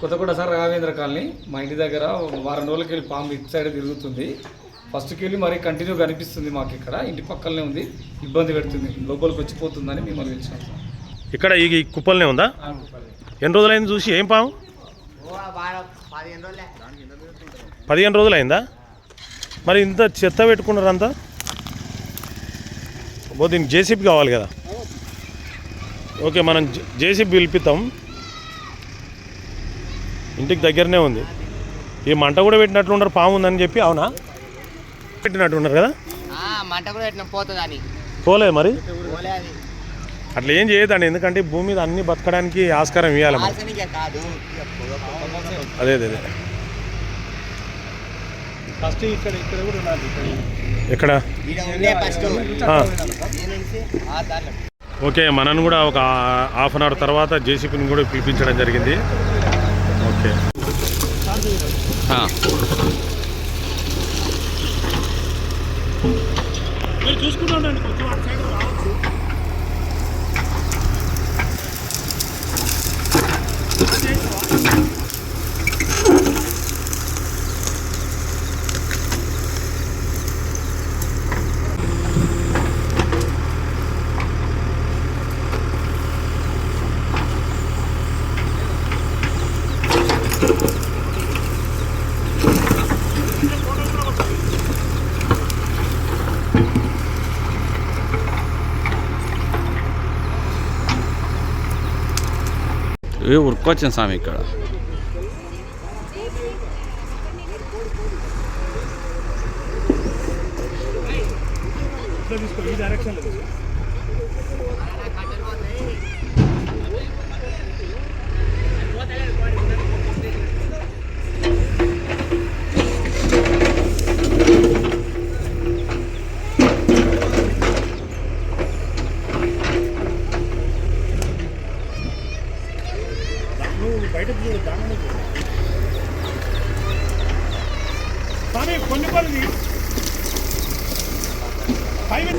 Kothaguda sir Raghavendra colony మా ఇంటి దగ్గర వారం రోజులకి వెళ్ళి పాము ఇటు సైడ్ తిరుగుతుంది. ఫస్ట్కి వెళ్ళి మరి కంటిన్యూ కనిపిస్తుంది మాకు ఇక్కడ. ఇంటి పక్కనే ఉంది. ఇబ్బంది పెడుతుంది. లోపలికి వచ్చిపోతుందని మిమ్మల్ని పిలిచాం సార్. ఇక్కడ ఈ ఈ కుప్పలనే ఉందా? ఎన్ని రోజులైంది చూసి? ఏం పాము? పదిహేను రోజులైందా? మరి ఇంత చెత్త పెట్టుకున్నారు అంతా ఓ దీనికి జేసీబీ కావాలి కదా. ఓకే మనం జేసీబీ పిలిపిద్దాం. ఇంటికి దగ్గరనే ఉంది. ఈ మంట కూడా పెట్టినట్లున్నారు పాము ఉందని చెప్పి అవునా? పెట్టినట్టున్నారు కదా? ఆ, మంట కూడా పోలేదు మరి? అట్లా ఏం చేయదండి ఎందుకంటే భూమి మీద అన్ని బతకడానికి ఆస్కారం ఇవ్వాలి అదే అదే అదే. ఫస్ట్ ఇక్కడ ఇక్కడ కూడా ఉన్నది ఎక్కడ? ఓకే మనను కూడా ఒక హాఫ్ అన్ అవర్ తర్వాత జేసీపీని కూడా పిలిపించడం జరిగింది. ఓకే. ఇవి ఉరుకొచ్చింది స్వామి ఇక్కడ ఈ డైరెక్షన్ కానీ కొన్ని పనులు highway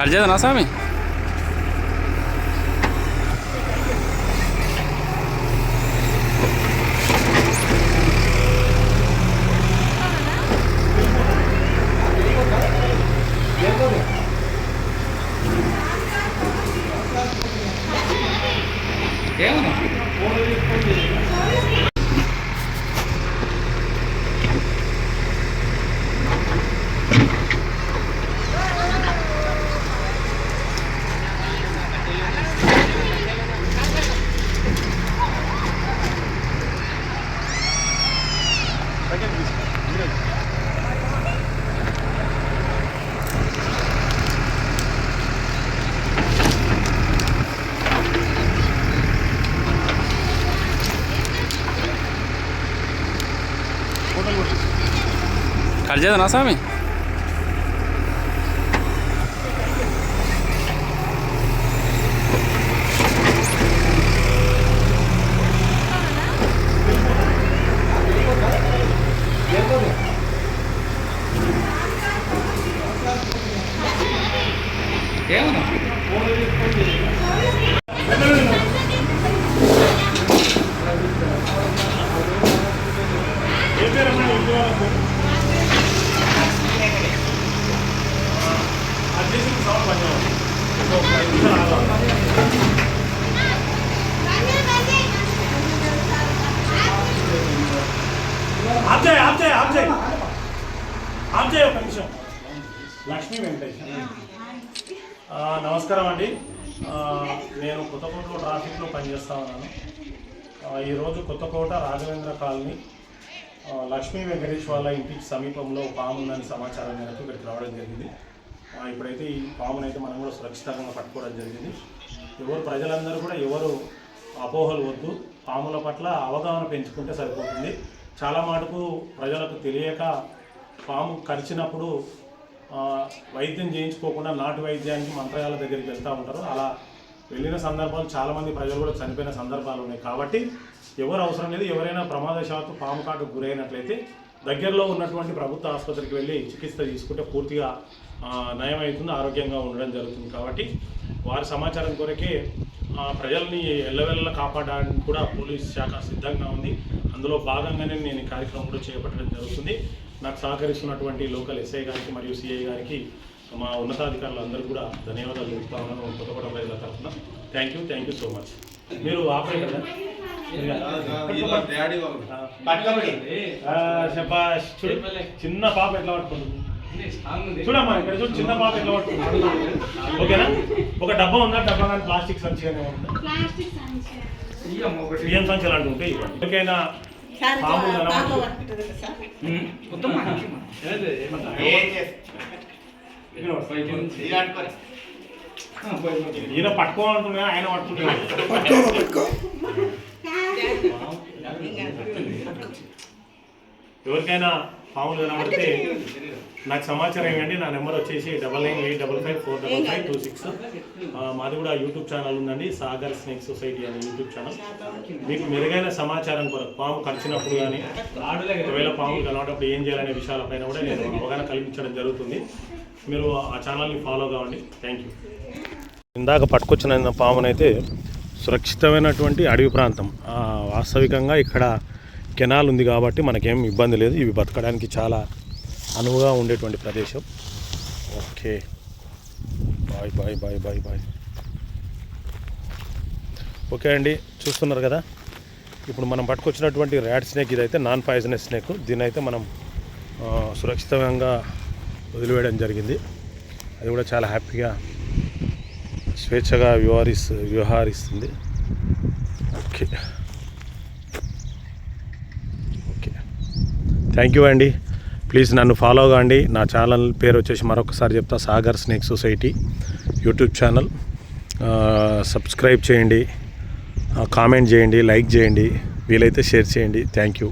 కట్ చేద్దానా స్వామి ఏమన్నా ఖర్చేదా నా స్వామి ఆప్ చేయి ఆప్ చేయి ఒక నిమిషం. లక్ష్మీ వెంకటేష్. నమస్కారం అండి. నేను కొత్తకోటలో ట్రాఫిక్లో పనిచేస్తా ఉన్నాను. ఈరోజు కొత్తకోట రాఘవేంద్ర కాలనీ లక్ష్మీ వెంకటేష్ వాళ్ళ ఇంటికి సమీపంలో పాము ఉందని సమాచారం మేరకు ఇక్కడికి రావడం జరిగింది. ఇప్పుడైతే ఈ పామును అయితే మనం కూడా సురక్షితంగా పట్టుకోవడం జరిగింది. ఎవరు ప్రజలందరూ కూడా ఎవరు అపోహలు వద్దు పాముల పట్ల అవగాహన పెంచుకుంటే సరిపోతుంది. చాలా మటుకు ప్రజలకు తెలియక పాము కరిచినప్పుడు వైద్యం చేయించుకోకుండా నాటు వైద్యానికి మంత్రాల దగ్గరికి వెళ్తూ ఉంటారు. అలా వెళ్ళిన సందర్భాలు చాలామంది ప్రజలు కూడా చనిపోయిన సందర్భాలు ఉన్నాయి. కాబట్టి ఎవరు అవసరం లేదు. ఎవరైనా ప్రమాదశాత్తు పాము కాటుకు గురైనట్లయితే దగ్గరలో ఉన్నటువంటి ప్రభుత్వ ఆసుపత్రికి వెళ్ళి చికిత్స తీసుకుంటే పూర్తిగా నయమవుతుంది నయం ఆరోగ్యంగా ఉండడం జరుగుతుంది. కాబట్టి వారి సమాచారం కొరకే ప్రజల్ని ఎల్లవెల్ల కాపాడడానికి కూడా పోలీస్ శాఖ సిద్ధంగా ఉంది. అందులో భాగంగానే నేను ఈ కార్యక్రమం కూడా చేపట్టడం జరుగుతుంది. నాకు సహకరిస్తున్నటువంటి లోకల్ ఎస్ఐ గారికి మరియు సిఐ గారికి మా ఉన్నతాధికారులందరూ కూడా ధన్యవాదాలు తెలుపుతా ఉన్నాను. కొత్తగూడ ప్రజల తరఫున. Thank you thank you so much మీరు శబాష్ చూడు చిన్న పాప ఎట్లా పట్టుకుంటుంది? చూడమ్మా ఇక్కడ చూడు చిన్న పాప ఎట్లా పట్టుకుంటుంది ఓకేనా? ఒక డబ్బా ఉందా? డబ్బా కానీ ప్లాస్టిక్ సంచి బియ్యం సంచి అలాంటివి ఉంటాయి ఎవరికైనా. ఈయన పట్టుకోవాలంటున్నా ఆయన పట్టుకుంటున్నాడు ఎవరికైనా పాములు కనబడితే నాకు సమాచారం ఇవ్వండి నా నెంబర్ వచ్చేసి double nine eight double five four double five two six. మాది కూడా యూట్యూబ్ ఛానల్ ఉందండి సాగర్ స్నేక్ సొసైటీ అనే యూట్యూబ్ ఛానల్. మీకు మెరుగైన సమాచారం కొరకు పాము కరిచినప్పుడు కానీ ఒకవేళ పాములు కలవటప్పుడు ఏం చేయాలనే విషయాలపైన కూడా నేను అవగాహన కల్పించడం జరుగుతుంది. మీరు ఆ ఛానల్ని ఫాలో కావండి. Thank you. ఇందాక పట్టుకొచ్చిన పామునైతే సురక్షితమైనటువంటి అడవి ప్రాంతం. ఆ, వాస్తవికంగా ఇక్కడ కెనాల్ ఉంది కాబట్టి మనకేం ఇబ్బంది లేదు. ఇవి బతకడానికి చాలా అనువుగా ఉండేటువంటి ప్రదేశం. Okay. Bye bye bye bye bye. Okay అండి. చూస్తున్నారు కదా? ఇప్పుడు మనం పట్టుకొచ్చినటువంటి ర్యాడ్ స్నేక్ ఇదైతే నాన్ పాయిజనస్ స్నేక్. దీని అయితే మనం సురక్షితంగా వదిలివేయడం జరిగింది. అది కూడా చాలా హ్యాపీగా స్వేచ్ఛగా వ్యవహరిస్ వ్యవహరిస్తుంది. ఓకే. థ్యాంక్ యూ అండి ప్లీజ్ నన్ను ఫాలో కాండి. నా ఛానల్ పేరు వచ్చేసి మరొకసారి చెప్తా Sagar snake society YouTube channel subscribe చేయండి. కామెంట్ చేయండి లైక్ చేయండి. వీలైతే షేర్ చేయండి. Thank you